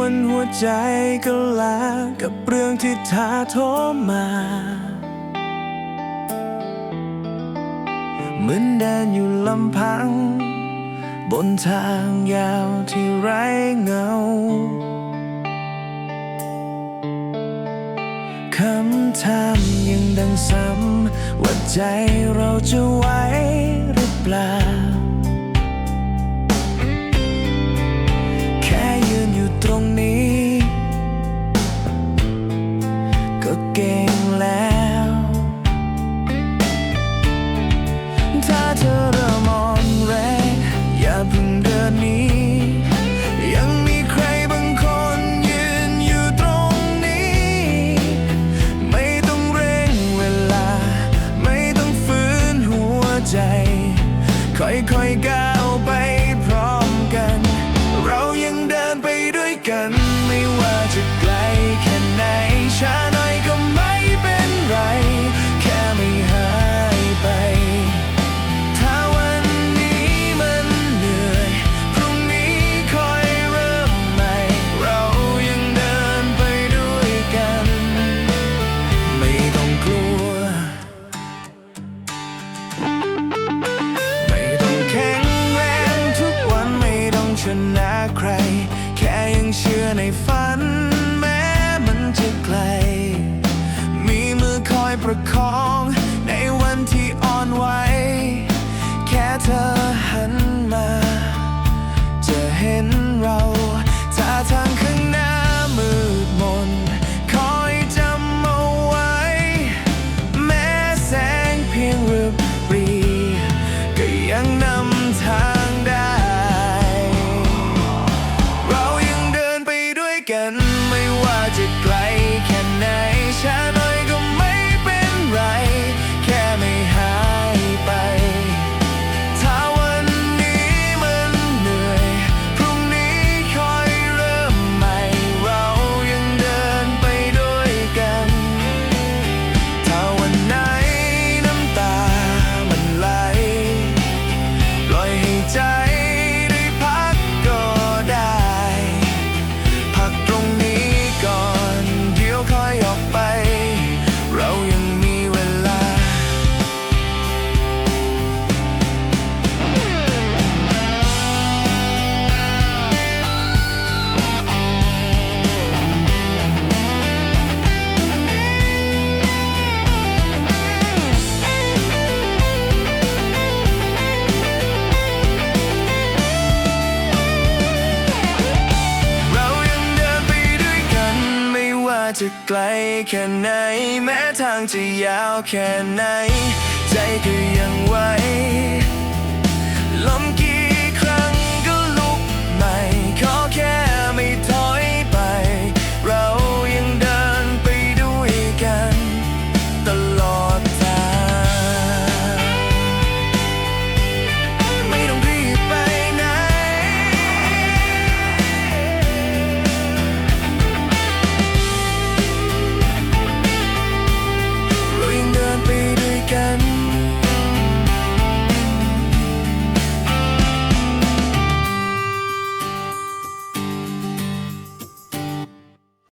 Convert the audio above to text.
วนหัวใจก็ลากับเรื่องที่ท้าทอมา เหมือนเดินอยู่ลำพัง บนทางยาวที่ไร้เงาคำถามยังดังซ้ำว่าใจเราจะไหวหรือเปล่า looking like ใคร แค่ยังเชื่อในฝัน แม้มันจะไกล มีมือคอยประคอง จะไกลแค่ไหน แม้ทางจะยาวแค่ไหน ใจก็ย